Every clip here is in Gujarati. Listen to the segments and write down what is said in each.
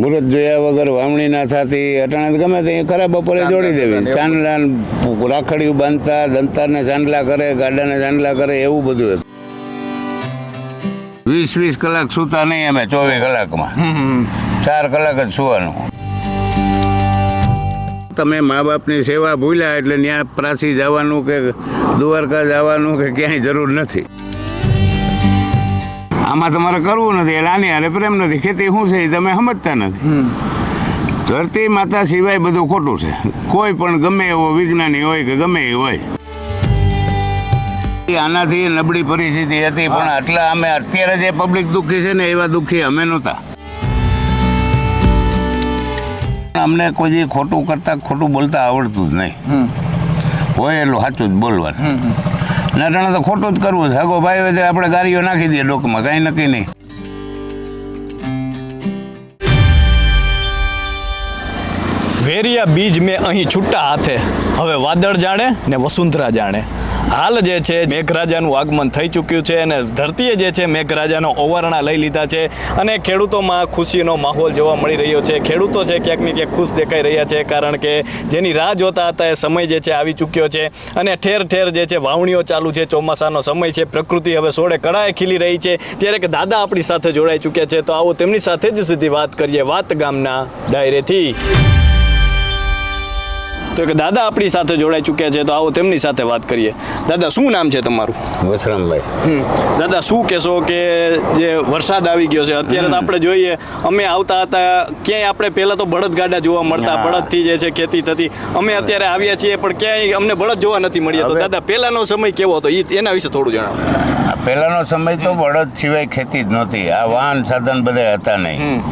મુહૂર્ત જોયા વગર વામણી ના થતી અટાણે ગમે તે ખરાબ બપોરે જોડી દેવી. ચાંદલા રાખડીયું બાંધતા દંતારને ચાંદલા કરે ગાડાને ચાંદલા કરે એવું બધું હતું. વીસ વીસ કલાક સૂતા નહીં અમે ચોવીસ કલાકમાં. ચાર કલાક જ સુવાનું. તમે મા બાપની સેવા ભૂલ્યા એટલે ત્યાં પ્રાસી જવાનું કે દ્વારકા જવાનું કે ક્યાંય જરૂર નથી. આમાં તમારે કરવું નથી. એટલે આની હારે પ્રેમ નથી. ખેતી શું છે એ તમે સમજતા નથી. ધરતી માતા સિવાય બધું ખોટું છે. કોઈ પણ ગમે એવો વિજ્ઞાની હોય કે ગમે એ હોય. આનાથી નબળી પરિસ્થિતિ હતી પણ આટલા અમે અત્યારે જે પબ્લિક દુઃખી છે ને એવા દુઃખી અમે નહોતા. અમને કોઈ ખોટું કરતા ખોટું બોલતા આવડતું જ નહીં. હોય એટલું સાચું જ બોલવાનું. નટાણે તો ખોટું જ કરવું છે. હગો ભાઈ હોય આપણે ગાડીઓ નાખી દઈએ ડોકમાં, કાંઈ નક્કી નહીં. વેરિયા બીજ મેં અહીં છૂટા હાથે. હવે વાદળ જાણે ને વસુંધરા જાણે. હાલ જે છે, મેઘરાજાનું આગમન થઈ ચૂક્યું છે અને ધરતીએ જે છે, મેઘરાજાનો ઓવરણા લઈ લીધા છે અને ખેડૂતોમાં ખુશીનો માહોલ જોવા મળી રહ્યો છે. ખેડૂતો છે, ક્યાંક ને ક્યાંક ખુશ દેખાઈ રહ્યા છે કારણ કે જેની રાહ જોતા હતા એ સમય જે છે, આવી ચૂક્યો છે અને ઠેર ઠેર જે છે, વાવણીઓ ચાલુ છે, ચોમાસાનો સમય છે, પ્રકૃતિ હવે સોળે કળાએ ખીલી રહી છે. ત્યારે કે દાદા આપણી સાથે જોડાઈ ચૂક્યા છે, તો આવો તેમની સાથે જ સીધી વાત કરીએ વાત ગામના ડાયરેથી. તો કે દાદા આપણી સાથે જોડાઈ ચૂક્યા છે તો આવો તેમની સાથે વાત કરીએ. દાદા શું નામ છે તમારું? વસરામભાઈ. દાદા શું કહેશો કે જે વરસાદ આવી ગયો છે અત્યારે તો આપણે જોઈએ અમે આવતા હતા ક્યાંય આપણે પહેલાં તો બળદ ગાડા જોવા મળતા બળદથી જે છે ખેતી થતી. અમે અત્યારે આવ્યા છીએ પણ ક્યાંય અમને બળદ જોવા નથી મળ્યા. તો દાદા પહેલાંનો સમય કેવો હતો? એ એના વિશે થોડું જણાવો. પહેલાંનો સમય તો બળદ સિવાય ખેતી જ નહોતી. આ વાહન સાધન બધા હતા નહીં.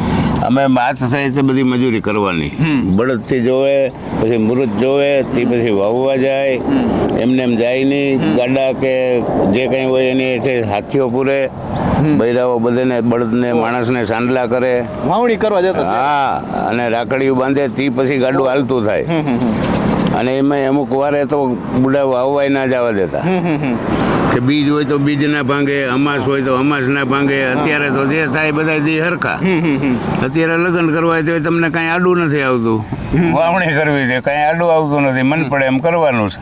અમે માથ થાય તો બધી મજૂરી કરવાની. બળદથી જોવે પછી મૃત જોવે તે પછી વાવવા જાય. એમને એમ જાય નહીં. ગાડા કે જે કંઈ હોય એની હેઠે હાથીઓ પૂરે. બૈરાઓ બધાને બળદને માણસને સાંડલા કરે. વાવણી કરવા જતા હા અને રાખડીયું બાંધે તે પછી ગાડું હાલતું થાય. અને એમાં અમુક વારે તો બુડા વાવવાય ના જવા દેતા. કે બીજ હોય તો બીજ ના ભાંગે અમાસ હોય તો અમાસ ના ભાંગે. અત્યારે તો જે થાય બધા જે હરખા. અત્યારે લગ્ન કરવા તો તમને કાંઈ આડું નથી આવતું. વાવણી કરવી છે કાંઈ આડું આવતું નથી. મન પડે એમ કરવાનું છે.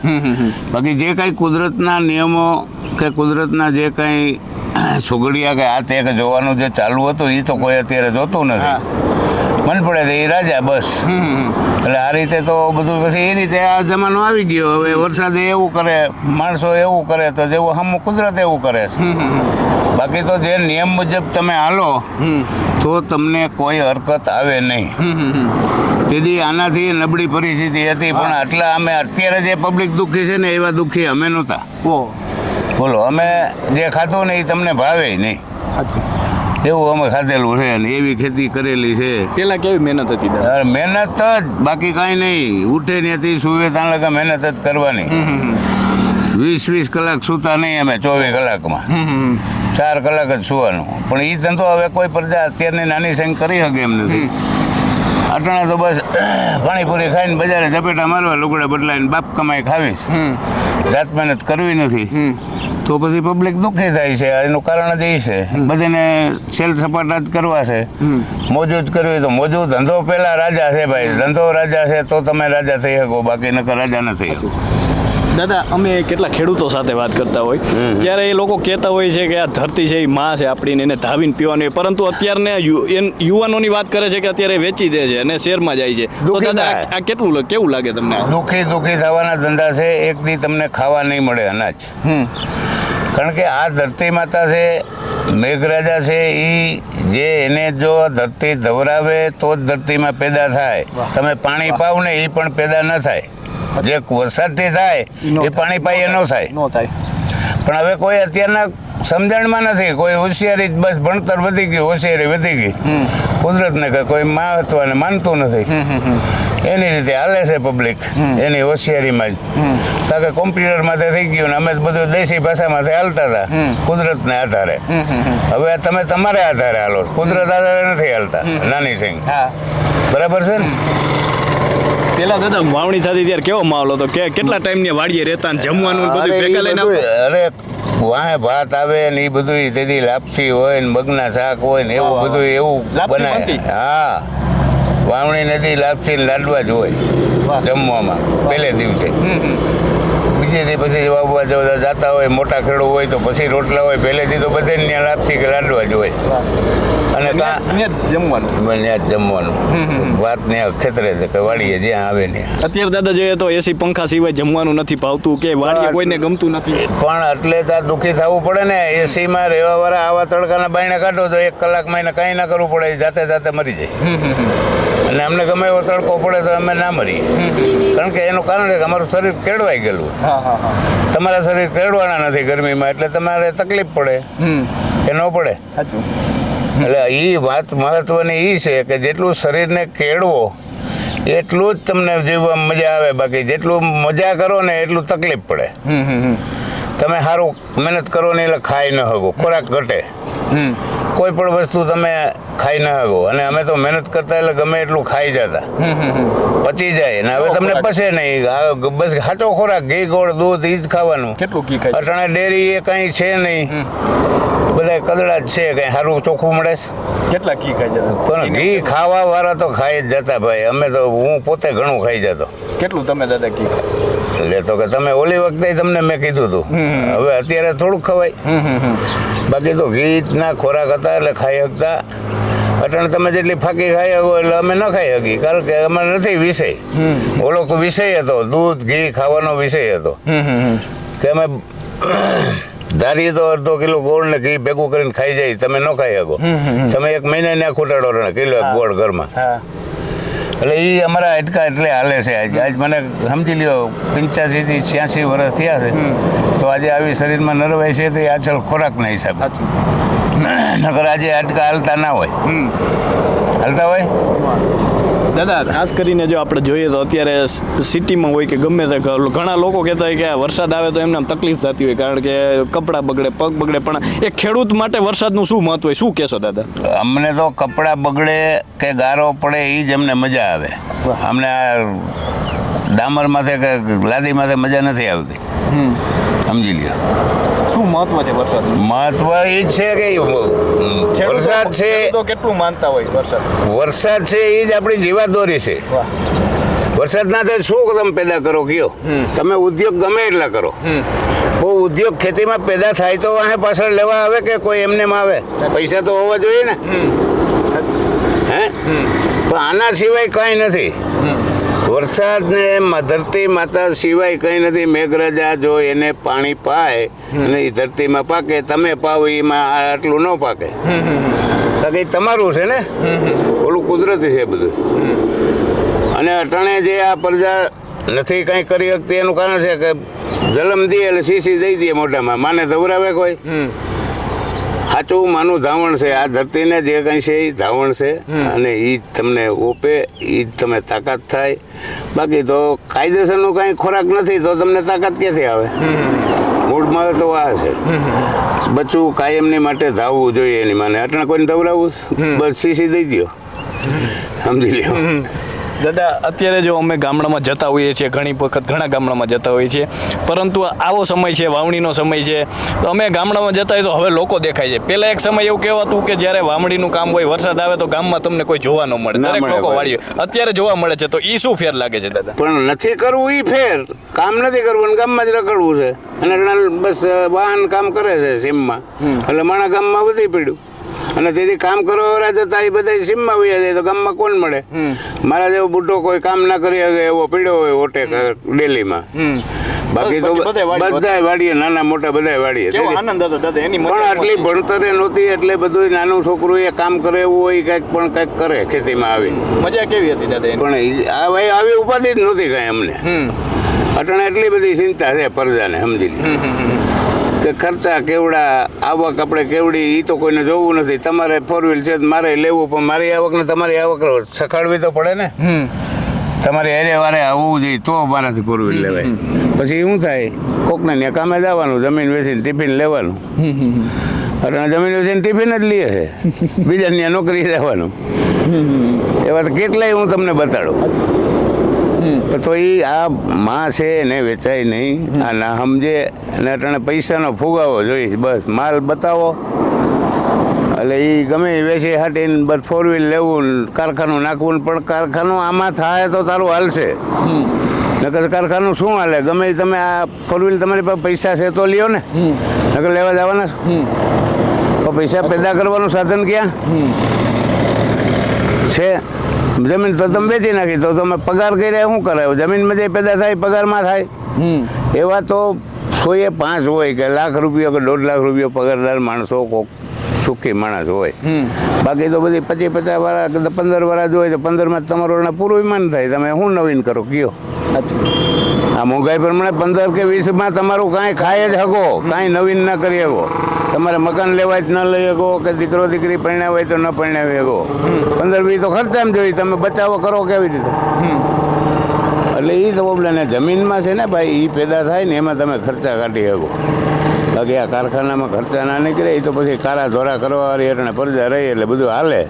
બાકી જે કાંઈ કુદરતના નિયમો કે કુદરતના જે કાંઈ સુગડિયા કે આ તે જોવાનું જે ચાલુ હતું એ તો કોઈ અત્યારે જોતું નથી. મન પડે એ રાજા બસ. એટલે આ રીતે તો બધું પછી એ રીતે આ જમાનો આવી ગયો. હવે વરસાદ એવું કરે માણસો એવું કરે તો જેવું હમ કુદરત એવું કરે છે. બાકી તો જે નિયમ મુજબ તમે હાલો તો તમને કોઈ હરકત આવે નહીં. તેથી આનાથી નબળી પરિસ્થિતિ હતી પણ આટલા અમે અત્યારે જે પબ્લિક દુઃખી છે ને એવા દુઃખી અમે નહોતા. બોલો અમે જે ખાતું ને એ તમને ભાવે નહીં. એવું અમે ખાધેલું છે અને એવી ખેતી કરેલી છે. પેલા કેવી મહેનત હતી મહેનત જ બાકી કાંઈ નહીં. ઉઠે ત્યાંથી સુવે ત્યાં લગા મહેનત જ કરવાની. વીસ વીસ કલાક સૂતા નહીં અમે ચોવીસ કલાકમાં. ચાર કલાક જ સુવાનું. પણ એ ધંધો હવે કોઈ પ્રજા અત્યારની નાની સંગ કરી શકે એમ નથી. અટાણે તો બસ પાણીપુરી ખાઈને બજારે ઝપેટા મારવા લુગડા બદલાઈને બાપ કમાઈ ખાવીશ. જાત મહેનત કરવી નથી. તો પછી પબ્લિક દુઃખી થાય છે એનું કારણ જ એ છે. બધાને સેલ સપાટા જ કરવા છે. મોજું જ કરવી તો મોજું ધંધો પહેલા રાજા છે ભાઈ. ધંધો રાજા છે તો તમે રાજા થઈ શકો બાકી નકર રાજા ન થઈ શકો. દાદા અમે કેટલા ખેડૂતો સાથે વાત કરતા હોય. ત્યારે એ લોકો કહેતા હોય છે કે આ ધરતી છે એ માં છે આપણીને એને ધાવીને પીવાની. પરંતુ અત્યારને યુવાનોની વાત કરે છે કે અત્યારે વેચી દે છે અને શેરમાં જાય છે. તો દાદા આ કેટલું કેવું લાગે તમને? દુઃખી દુઃખી થવાના ધંધા છે એક દી તમને ખાવા નહીં મળે અનાજ. કારણ કે આ ધરતી માતા છે મેઘરાજા છે એ જે એને જો ધરતી ધવરાવે તો જ ધરતીમાં પેદા થાય. તમે પાણી પાવ ને એ પણ પેદા ન થાય. જે વરસાદથી થાય એ પાણી પાઈએ ન થાય. નો થાય. પણ હવે કોઈ અત્યારના સમજણમાં નથી. કોઈ હોશિયારી જ બસ ભણતર વધી ગયું હોશિયારી વધી ગઈ. કુદરતને કે કોઈ મહત્વને માનતું નથી. એની રીતે હાલે છે પબ્લિક એની હોશિયારીમાં જ. કારણ કે કોમ્પ્યુટર માથે થઈ ગયું ને અમે બધું દેશી ભાષામાંથી હાલતા હતા. કુદરતને આધારે. હવે તમે તમારે આધારે હાલો કુદરત આધારે નથી હાલતા. નાની સિંહ બરાબર છે ને? પેલા દાદા વાવણી થતી ત્યારે કેવો માહોલ હતો? કે કેટલા ટાઈમની વાડીએ રહેતા ને જમવાનું બધું અરે ભેગા લઈને અરે વાહે ભાત આવે ને એ બધું તેથી લાપસી હોય ને મગના શાક હોય ને એવું બધું એવું બનાવે બનાય. હા. વાવણી નથી લાપસી ને લાડવા જ હોય જમવામાં પહેલે દિવસે. દી પછી વાવવા જવા જતા હોય મોટા ખેડૂ હોય તો પછી રોટલા હોય પહેલેથી તો બધે ત્યાં લાપસી કે લાડવા જ હોય. અને જમવાનું? ત્યાં જ જમવાનું. વાત ને ખેતરે છે કે વાડીએ જ્યાં આવે ને. અત્યારે દાદા જોઈએ તો એસી પંખા સિવાય જમવાનું નથી ભાવતું કે વાડીએ કોઈને ગમતું નથી. પણ એટલે ત્યાં દુઃખી થવું પડે ને. એસીમાં રહેવા વાળા આવા તડકાના બાયણે કાઢો તો એક કલાકમાં એને કાંઈ ના કરવું પડે જાતે જાતે મરી જાય. અને અમને ગમે એવો તડકો પડે તો અમે ના મરીએ કારણ કે એનું કારણ છે કે અમારું શરીર કેળવાઈ ગયેલું. તમારા શરીર કેળવાના નથી ગરમીમાં એટલે તમારે તકલીફ પડે. કે ન પડે. એટલે એ વાત મહત્વની એ છે કે જેટલું શરીરને કેળવો એટલું જ તમને જીવવામાં મજા આવે. બાકી જેટલું મજા કરો ને એટલું તકલીફ પડે. તમે સારું મહેનત કરો ને એટલે ખાઈ ન હગો ખોરાક ઘટે. કોઈ પણ વસ્તુ તમે ખાઈ ન શકો અને અમે તો મહેનત કરતા એટલે ગમે એટલું ખાઈ જતા. પચી જાય. ને હવે તમને? પસે નહીં. બસ ખાટો ખોરાક ઘી ગોળ દૂધ એ જ ખાવાનું. કેટલું ઘી ખાય અટાણે ડેરી એ કંઈ છે નહીં. બધા કદડા જ છે. કંઈ સારું ચોખ્ખું મળે છે? કેટલા ઘી જતા? પણ ઘી ખાવા વાળા તો ખાઈ જ જતા ભાઈ. અમે તો હું પોતે ઘણું ખાઈ જતો. કેટલું તમે દાદા ઘી? એટલે તો કે તમે ઓલી વખતે તમને મેં કીધું હતું હવે અત્યારે થોડુંક ખવાય. બાકી તો ઘીના ખોરાક હતા એટલે ખાઈ શકતા. અટણ તમે જેટલી ફાકી ખાઈ શકો એટલે અમે ન ખાઈ શકી કારણ કે અમારે નથી વિષય. ઓલો કોઈ વિષય હતો દૂધ ઘી ખાવાનો વિષય હતો. કે અમે ધારીએ તો અડધો કિલો ગોળ ને ઘી ભેગું કરીને ખાઈ જાય તમે ન ખાઈ શકો. તમે એક મહિને ના ખૂટાડો કિલો ગોળ ઘરમાં. એટલે એ અમારા અટકા એટલે હાલે છે આજ. આજ મને સમજી લ્યો પંચ્યાસી થી છ્યાસી વર્ષ થયા છે. તો આજે આવી શરીરમાં નરવાઈ છે તો એ આચલ ખોરાકના હિસાબે. નકર આજે અટકા હાલતા ના હોય. હાલતા હોય? દાદા ખાસ કરીને જો આપણે જોઈએ તો અત્યારે સિટીમાં હોય કે ગમે તે ઘણા લોકો કહેતા હોય કે આ વરસાદ આવે તો એમને તકલીફ થતી હોય કારણ કે કપડાં બગડે પગ બગડે પણ એ ખેડૂત માટે વરસાદનું શું મહત્વ શું કહેશો દાદા? અમને તો કપડાં બગડે કે ગારો પડે એ જ અમને મજા આવે. અમને આ ડામર માથે કે લાદી માથે મજા નથી આવતી. સમજી લ્યો. શું મહત્વ છે વરસાદ મહત્વ એ છે કે વરસાદ છે તો કેટલું માનતા હોય વરસાદ? વરસાદ છે એ જ આપણી જીવાદોરી છે. વરસાદ ના થાય શું તમે પેદા કરો કયો? તમે ઉદ્યોગ ગમે એટલા કરો. બહુ ઉદ્યોગ ખેતીમાં પેદા થાય તો વાહે પાછળ લેવા આવે કે કોઈ એમને આવે? પૈસા તો હોવા જોઈએ ને. હે? પણ આના સિવાય કાંઈ નથી. વરસાદ ને મ- ધરતી માતા સિવાય કંઈ નથી. મેઘરાજા જો એને પાણી પાય અને એ ધરતીમાં પાકે, તમે પાવ, એમાં આટલું ન પાકે. બાકી તમારું છે ને? ઓલું કુદરતી છે બધું. અને અટાણે જે આ પ્રજા નથી કંઈ કરી શકતી, એનું કારણ છે કે જલમ દે એટલે સીસી દઈ દે મોઢામાં. માને ધવરાવે કોઈ? સાચું માનું ધાવણ છે. આ ધરતીને જે કંઈ છે એ ધાવણ છે. અને એ તમને ઓપે એ તમે તાકાત થાય. બાકી તો કાયદેસરનું કાંઈ ખોરાક નથી તો તમને તાકાત ક્યાંથી આવે? મૂળમાં તો આ છે. બચ્ચું કાયમની માટે ધાવવું જોઈએ એની માને. અટણ કોઈને ધવરાવવું બસ સીસી દઈ દો સમજી લ્યો. દાદા અત્યારે જો અમે ગામડામાં જતા હોઈએ છીએ ઘણી વખત ઘણા ગામડામાં જતા હોઈએ છીએ પરંતુ આવો સમય છે વાવણીનો સમય છે તો અમે ગામડામાં જતા હોય તો હવે લોકો દેખાય છે. પહેલા એક સમય એવું કહેવાતું કે જ્યારે વાવણીનું કામ હોય વરસાદ આવે તો ગામમાં તમને કોઈ જોવા ન મળે. દરેક લોકો વાળીએ અત્યારે જોવા મળે છે તો એ શું ફેર લાગે છે દાદા? પણ નથી કરવું એ ફેર. કામ નથી કરવું અને ગામમાં જ રખડવું છે. અને બસ વાહન કામ કરે છે સીમમાં. એટલે માણા ગામમાં વધી પડ્યું. અને તેથી કામ કરવા જતા એ બધા સીમમાં વયા જાય તો ગામમાં કોણ મળે? મારા જેવો બુઢો કોઈ કામ ના કરી શકે એવો પીડ્યો હોય ઓટે ડેલીમાં. બાકી તો બધાય વાડીએ બધા વાડીએ. નાના મોટા બધા વાડીએ. પણ આટલી ભણતરે નહોતી એટલે બધું નાનું છોકરું એ કામ કરે એવું હોય કંઈક પણ કંઈક કરે ખેતીમાં આવી. મજા કેવી હતી દાદા પણ આ ભાઈ આવી ઉપાધિ જ નહોતી કાંઈ અમને. અટણે એટલી બધી ચિંતા છે પ્રજાને સમજી લે કે ખર્ચા કેવડા આવક આપણે કેવડી એ તો કોઈને જોવું નથી. તમારે ફોર વ્હીલ છે મારે લેવું પણ મારી આવક ને તમારી આવક સખાડવી તો પડે ને. તમારે એરે વારે આવવું જોઈએ તો મારાથી ફોર વ્હીલ લેવાય. પછી શું થાય? કોકને ત્યાં કામે જવાનું જમીન વેચીને ટિફિન લેવાનું. અને જમીન વેચીને ટિફિન જ લઈએ છે બીજા ત્યાં નોકરી જવાનું. એવા તો કેટલાય હું તમને બતાડું. તો એ આ માં છે એને વેચાય નહીં. અને સમજે અને અટાણે પૈસાનો ફુગાવો જોઈશ બસ માલ બતાવો. એટલે એ ગમે એ વેચી હાટીને બસ ફોર વ્હીલ લેવું કારખાનું નાખવું પણ કારખાનું આમાં થાય તો તારું હાલશે. નકર કારખાનું શું હાલે? ગમે તમે આ ફોર વ્હીલ તમારી પાસે પૈસા છે તો લ્યો ને. નકર લેવા જવાના તો પૈસા પેદા કરવાનું સાધન ક્યાં? છે. જમીન તો તમે વેચી નાખી તો તમે પગાર કર્યા શું કરાયો? જમીનમાં જે પેદા થાય પગારમાં થાય. એવા તો સોએ પાંચ હોય કે લાખ રૂપિયો કે દોઢ લાખ રૂપિયા પગારદાર માણસો કોક સુખી માણસ હોય. બાકી તો બધી પચીસ પચાસ વાળા કે પંદર વાળા જ હોય તો પંદરમાં તમારો પૂરું વિમાન થાય. તમે શું નવીન કરો? કયો? આ મોંઘાઈ પ્રમાણે પંદર કે વીસમાં તમારું કાંઈ ખાય જ હકો કાંઈ નવીન ના કરી શકો તમારે મકાન લેવાય જ ન લઈ શકો કે દીકરો દીકરી પરણાવે હોય તો ન પરણાવી શકો પંદર વીસ તો ખર્ચામાં જોઈએ તમે બચાવો કરો કેવી રીતે? એટલે એ તો પ્રોબ્લેમ જમીનમાં છે ને ભાઈ એ પેદા થાય ને એમાં તમે ખર્ચા કાઢી શકો. બાકી આ કારખાનામાં ખર્ચા ના નીકળે એ તો પછી કારા ધોરા કરવાવાળી એટલે પરજા રહી એટલે બધું હાલે.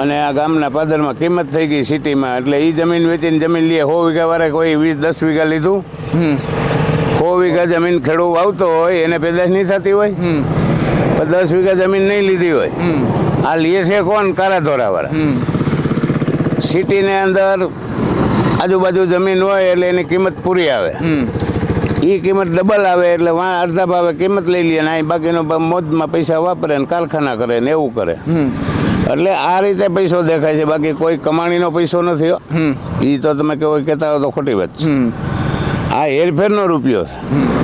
અને આ ગામના પાદરમાં કિંમત થઈ ગઈ સિટીમાં, એટલે એ જમીન વેચીને જમીન લઈએ સો વીઘા વાળા કોઈ વીસ દસ વીઘા લીધું. સો વીઘા જમીન ખેડૂત આવતો હોય એને પેદાશ નહીં થતી હોય? પણ દસ વીઘા જમીન નહીં લીધી હોય. આ લીએ છે કોણ? કારા ધોરાવાળા. સિટીની અંદર આજુબાજુ જમીન હોય એટલે એની કિંમત પૂરી આવે. એ કિંમત ડબલ આવે એટલે વાં અડધા ભાવે કિંમત લઈ લે ને બાકીનો મોજમાં પૈસા વાપરે ને કારખાના કરે ને એવું કરે. એટલે આ રીતે પૈસો દેખાય છે. બાકી કોઈ કમાણીનો પૈસો નથી એ તો તમે કેવો કહેતા હો તો ખોટી વાત છે. આ હેરફેરનો રૂપિયો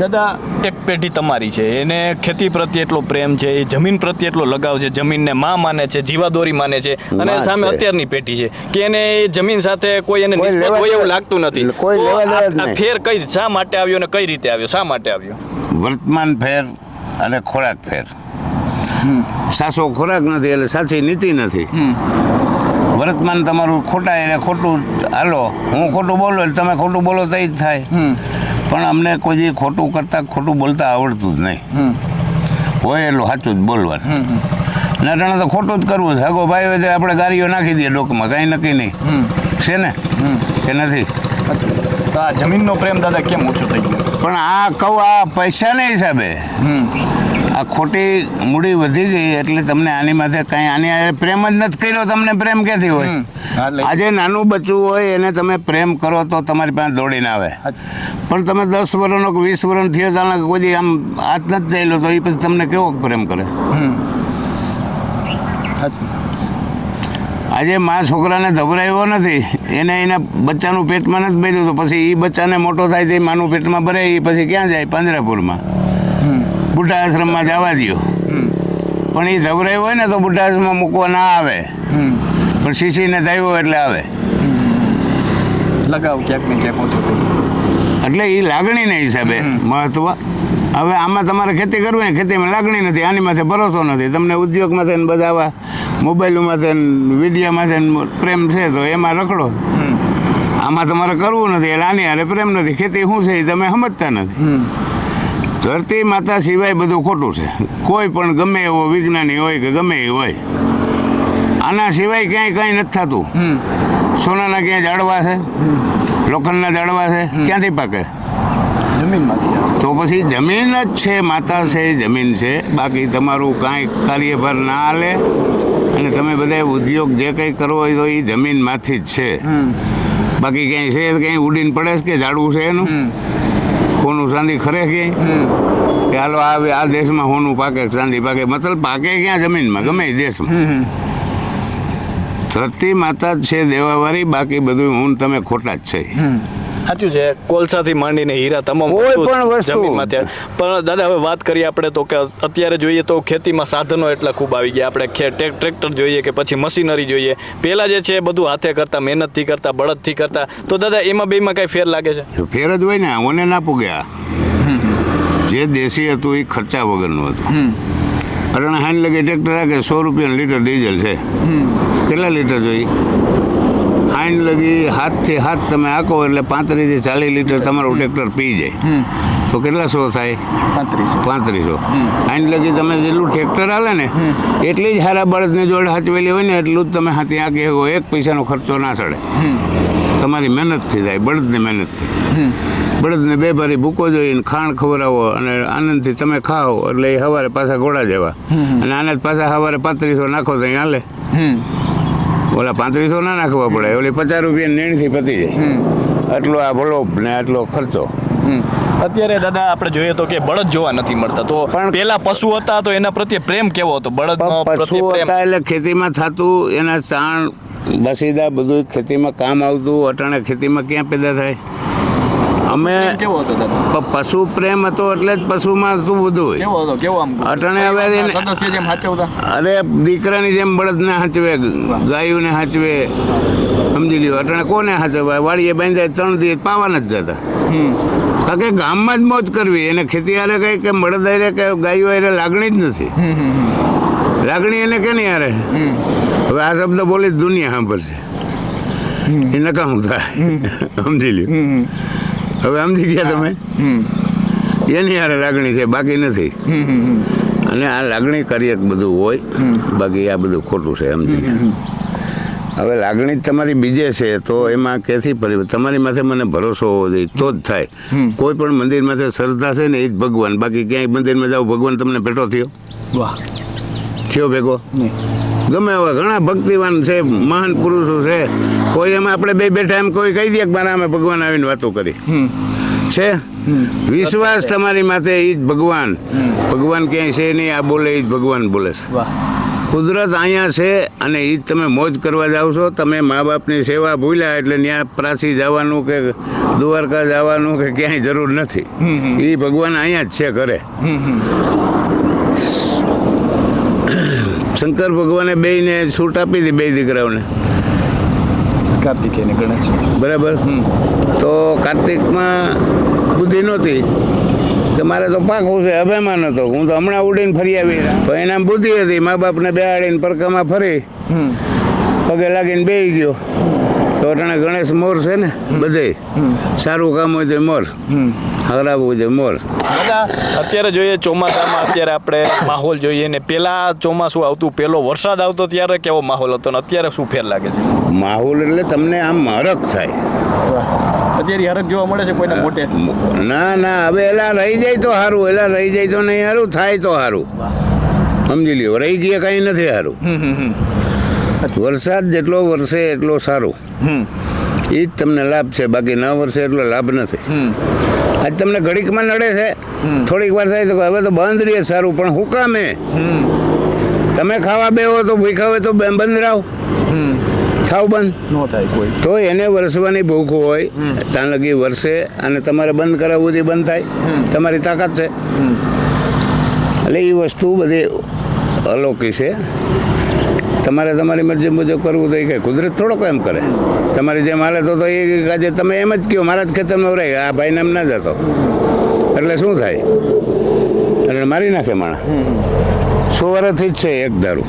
દાદા એક પેઢી તમારી છે. એને ખેતી પ્રત્યે એટલો પ્રેમ છે એ જમીન પ્રત્યે એટલો લગાવ છે જમીનને માં માને છે જીવાદોરી માને છે અને સામે અત્યારની પેઢી છે કે એને એ જમીન સાથે કોઈ એને નિસ્બત હોય એવું લાગતું નથી. કોઈ. ફેર કઈ શા માટે આવ્યો અને કઈ રીતે આવ્યો? શા માટે આવ્યો? વર્તમાન ફેર અને ખોરાક ફેર. સાસો ખોરાક નથી એટલે સાચી નીતિ નથી. વર્તમાન તમારું ખોટા એટલે ખોટું હાલો હું ખોટું બોલો એટલે તમે ખોટું બોલો તો જ થાય. પણ અમને કોઈ ખોટું કરતાં ખોટું બોલતા આવડતું જ નહીં. હોય એટલું સાચું જ બોલવાનું. નટાણે તો ખોટું જ કરવું છે. હગો ભાઈ હોય તો આપણે ગાડીઓ નાખી દઈએ ડોકમાં કાંઈ નક્કી નહીં. છે ને? કે નથી? તો આ જમીનનો પ્રેમ દાદા કેમ ઓછો થઈ ગયો? પણ આ કહું આ પૈસાના હિસાબે. આ ખોટી મૂડી વધી ગઈ એટલે તમને આની માથે કાંઈ આની પ્રેમ જ નથી કર્યો તમને પ્રેમ ક્યાંથી હોય? આજે નાનું બચ્ચું હોય એને તમે પ્રેમ કરો તો તમારી પાસે દોડીને આવે. પણ તમે દસ વર્ષનો કે વીસ વર્ષ થયો તાણે કોઈ આમ હાથ નથી થયેલો તો એ પછી તમને કેવો પ્રેમ કરે? આજે મા છોકરાને ધબરાવ્યો નથી એને એના બચ્ચાનું પેટમાં નથી ભર્યું તો પછી એ બચ્ચાને મોટો થાય તો એ માનું પેટમાં ભરે એ પછી ક્યાં જાય? પાંજરાપુરમાં. બુઢા આશ્રમમાં જવા દ્યો. પણ એ ધવરાય હોય ને તો બુઢા આશ્રમમાં મૂકવા ના આવે. પણ શીશીને થયો એટલે આવે. લગાવ ક્યાંક ને ક્યાંક એટલે એ લાગણીના હિસાબે મહત્વ. હવે આમાં તમારે ખેતી કરવી ને ખેતીમાં લાગણી નથી આની માથે ભરોસો નથી. તમને ઉદ્યોગમાં થઈને બધા આવા મોબાઈલમાં થઈને વિડીયોમાં થઈને પ્રેમ છે તો એમાં રખડો. આમાં તમારે કરવું નથી એટલે આની હારે પ્રેમ નથી. ખેતી શું છે એ તમે સમજતા નથી. ધરતી માતા સિવાય બધું ખોટું છે. કોઈ પણ ગમે એવો વિજ્ઞાની હોય કે ગમે એ હોય આના સિવાય ક્યાંય કાંઈ નથી થતું. સોનાના ક્યાંય જાડવા છે લોખંડના ઝાડવા છે ક્યાંથી પાકે? જમીનમાંથી તો પછી જમીન જ છે માતા છે જમીન છે. બાકી તમારું કાંઈ કાર્યભાર ના હાલે. અને તમે બધા ઉદ્યોગ જે કંઈ કરવો હોય તો એ જમીનમાંથી જ છે. બાકી ક્યાંય છે ક્યાંય ઉડીને પડે છે કે ઝાડવું છે એનું? સોનું ચાંદી ખરે કે? હાલો આવે આ દેશમાં સોનું પાકે ચાંદી પાકે. મતલબ પાકે ક્યાં જમીનમાં? ગમે દેશમાં. ધરતી માતા જ છે દેવાવાળી બાકી બધું હું તમે ખોટા જ છે. સાચું છે. કોલસાથી માંડીને હીરા તમામ કોઈ પણ વસ્તુ. પણ દાદા હવે વાત કરીએ આપણે તો કે અત્યારે જોઈએ તો ખેતીમાં સાધનો એટલા ખૂબ આવી ગયા. આપણે ટ્રેક્ટર જોઈએ કે પછી મશીનરી જોઈએ. પહેલાં જે છે બધું હાથે કરતા મહેનતથી કરતા બળદથી કરતા. તો દાદા એમાં બેમાં કાંઈ ફેર લાગે છે? ફેર જ હોય ને ઓને ના પૂગ્યા જે દેશી હતું એ ખર્ચા વગરનું હતું. અરણ હાન લગે ટ્રેક્ટર રાખે સો રૂપિયા લીટર ડીઝલ છે. કેટલા લીટર જોઈ હાઈન લગી હાથથી હાથ તમે આંકો એટલે પાંત્રીસથી ચાલીસ લીટર તમારું ટ્રેક્ટર પી જાય. તો કેટલા સો થાય? પાંત્રીસો. પાંત્રીસો. હાઈન લગી તમે જેટલું ટ્રેક્ટર હાલે ને એટલી જ હારા બળદની જોડે હાચવેલી હોય ને એટલું જ તમે હાથી આંકી શકો એક પૈસાનો ખર્ચો ના ચડે. તમારી મહેનતથી થાય બળદની મહેનતથી બળદને બે ભારી ભૂકો જોઈને ખાણ ખવડાવો અને આનંદથી તમે ખાઓ એટલે એ સવારે પાછા ઘોડા જેવા. અને આને પાછા સવારે પાંત્રીસો નાખો તો હાલે. ઓલા પાંત્રીસો ના નાખવા પડે. ઓલી પચાસ રૂપિયા નેણથી પતી જાય. આટલો આ ભલો ને આટલો ખર્ચો. અત્યારે દાદા આપણે જોઈએ તો કે બળદ જોવા નથી મળતા. તો પણ- પેલા પશુ હતા તો એના પ્રત્યે પ્રેમ કેવો હતો? બળદ પશુ હતા એટલે ખેતીમાં થતું એના ચાણ બસીદા બધું ખેતીમાં કામ આવતું અટાણે ખેતીમાં ક્યાં પેદા થાય? અમે કેવો હતો પશુ પ્રેમ હતો એટલે જ પશુમાં હતું બધું કેવો હતો? કેવો આમ અટાણે હવે સદસ્ય જેમ સાચવતા અરે દીકરાની જેમ બળદને હાચવે ગાયોને હાચવે. સમજી લ્યો અટણે કોને હાચવે વાળીએ બાંધાય ત્રણ દિવસ પાવાના જ જતા. કારણ કે ગામમાં જ મોજ કરવી એને ખેતી હારે કઈ કે બળદ હારે કે ગાયો હારે લાગણી જ નથી. લાગણી એને કે નહીં હારે હવે આ શબ્દ બોલી દુનિયા સાંભળશે. એ નકામું થાય. સમજી લ્યો. હવે સમજી ગયા તમે? એની હારે લાગણી છે બાકી નથી. અને આ લાગણી કરીએ બધું હોય બાકી આ બધું ખોટું છે સમજી લ્યો. હવે લાગણી તમારી બીજે છે તો એમાં કેથી પરિવર્તન? તમારી માથે મને ભરોસો હોવો જોઈએ તો જ થાય. કોઈ પણ મંદિર માથે શ્રદ્ધા છે ને એ જ ભગવાન. બાકી ક્યાંય મંદિરમાં જાઓ ભગવાન તમને ભેટો થયો? વાહ. થયો ભેગો? ગમે એવા ઘણા ભક્તિવાન છે મહાન પુરુષો છે. કોઈ એમાં આપણે બે બેઠા એમ કોઈ કહી દે કે મારા અમે ભગવાન આવીને વાતો કરી. છે? વિશ્વાસ તમારી માથે એ જ ભગવાન. ભગવાન ક્યાંય છે નહીં આ બોલે એ જ ભગવાન બોલે છે. કુદરત અહીંયા છે અને એ જ તમે મોજ કરવા જાઓ છો. તમે મા બાપની સેવા ભૂલ્યા એટલે ત્યાં પ્રાસી જવાનું કે દ્વારકા જવાનું કે ક્યાંય જરૂર નથી. એ ભગવાન અહીંયા જ છે ઘરે. શંકર ભગવાને બેયને છૂટ આપી હતી બે દીકરાઓને. કાર્તિક ને ગણેશ બરાબર? તો કાર્તિકમાં બુદ્ધિ નહોતી. કે મારે તો પાકું છે અભિમાન હતો. હું તો હમણાં ઉડીને ફરી આવી પણ એના બુદ્ધિ હતી. મા બાપને બેહાડીને પરકામાં ફરી. પગે લાગીને બેહી ગયો. તો અટાણે ગણેશ મોર છે ને બધે સારું કામ હોય તો મોર. ખરાબ હોય તો મોર. અત્યારે જોઈએ ચોમાસામાં અત્યારે આપણે માહોલ જોઈએ ને પેલા ચોમાસું આવતું પેલો વરસાદ આવતો ત્યારે કેવો માહોલ હતો ને અત્યારે શું ફેર લાગે છે? માહોલ એટલે તમને આમ હરખ થાય. અત્યારે હરક જોવા મળે છે કોઈને મોટે. ના ના હવે એલા રહી જાય તો સારું એલા રહી જાય તો નહીં સારું થાય તો સારું સમજી લ્યો રહી ગયા કાંઈ નથી સારું વરસાદ જેટલો વરસે એટલો સારો. એ જ તમને લાભ છે બાકી ન વરસે એટલો લાભ નથી. આજ તમને ઘડીકમાં નડે છે. થોડીક વાર થાય તો હવે તો બંધ રહીએ સારું પણ હું કામે તમે ખાવા બેહો તો ભૂખા હોય તો બંધ રાવ ખાવ બંધ. ન થાય કોઈ. તો એને વરસવાની ભૂખ હોય ત્યાં લગી વરસે અને તમારે બંધ કરાવવું તે બંધ થાય. તમારી તાકાત છે. એટલે એ વસ્તુ બધી અલૌકિક છે. તમારે તમારી મરજી મુજબ કરવું તો એ કે કુદરત થોડોક એમ કરે. તમારી જેમ હાલે તો એ આજે તમે એમ જ કહો મારા જ ખેતરમાં રહે આ ભાઈને એમ ના જતો. એટલે શું થાય? એટલે મારી નાખે માણસ સો વર્ષથી જ છે એક દારૂ.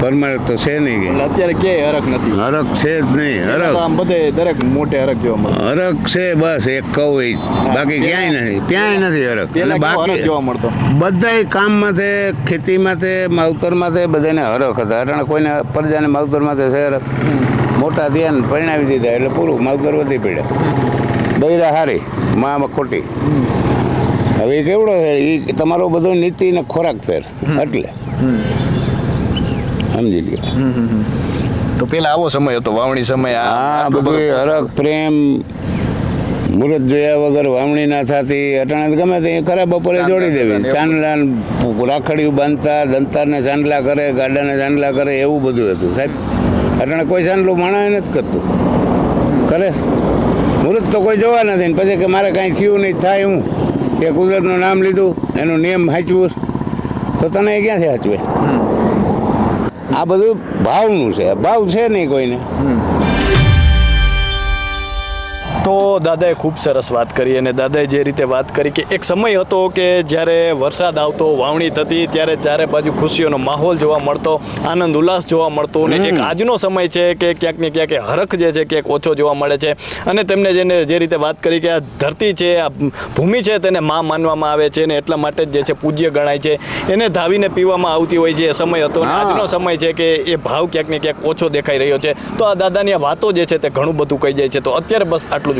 પરમાનન્ટ તો છે નહીં એટલે અત્યારે ક્યાંય હરક નથી. હરક છે જ નહીં હરક આમ બધે દરેક મોટે હરક જોવા મળે. હરખ છે બસ એક એ. બાકી ક્યાંય નથી ક્યાંય નથી હરખ. એટલે હરક બાકી જોવા મળતો? બધાય કામ માથે ખેતી માથે માવતર માથે બધાને હરક હતા અટાણે કોઈને પ્રજાને માવતર માથે છે હરખ. મોટા થયા ને પરિણાવી દીધા એટલે પૂરું માવતર વધી પડ્યા. બૈરા હારી માં ખોટી. હવે એ કેવડો છે? એ તમારો બધો નીતિ ને ખોરાક ફેર. એટલે. સમજી લ્યો. તો પેલા આવો સમય હતો વાવણી સમય આ- બધું હરક પ્રેમ મુહૂર્ત જોયા વગર વાવણી ના થતી અટાણે ગમે તે ખરા બપોરે જોડી દેવી. ચાંદલા રાખડીયું બાંધતા દંતારને ચાંદલા કરે ગાડાને ચાંદલા કરે એવું બધું હતું. સાહેબ અટાણે કોઈ ચાંદલું માણા નથી કરતું. કરે? મુહૂર્ત તો કોઈ જોવા નથી પછી કે મારે કાંઈ થયું નહીં થાય હું? કે કુદરતનું નામ લીધું એનું નિયમ સાચવું તો તને એ ક્યાંથી સાચવે આ બધું ભાવનું છે. ભાવ છે નહીં કોઈને. તો દાદાએ ખૂબ સરસ વાત કરી અને દાદાએ જે રીતે વાત કરી કે એક સમય હતો કે જ્યારે વરસાદ આવતો વાવણી થતી ત્યારે ચારે બાજુ ખુશીઓનો માહોલ જોવા મળતો આનંદ ઉલ્લાસ જોવા મળતો અને એક આજનો સમય છે કે ક્યાંક ને ક્યાંક હરખ જે છે ક્યાંક ઓછો જોવા મળે છે. અને તેમને જેને જે રીતે વાત કરી કે આ ધરતી છે આ ભૂમિ છે તેને માં માનવામાં આવે છે અને એટલા માટે જ જે છે પૂજ્ય ગણાય છે. એને ધાવીને પીવામાં આવતી હોય છે એ સમય હતો આજનો સમય છે કે એ ભાવ ક્યાંક ને ક્યાંક ઓછો દેખાઈ રહ્યો છે. તો આ દાદાની આ વાતો જે છે તે ઘણું બધું કહી જાય છે. તો અત્યારે બસ આટલું જ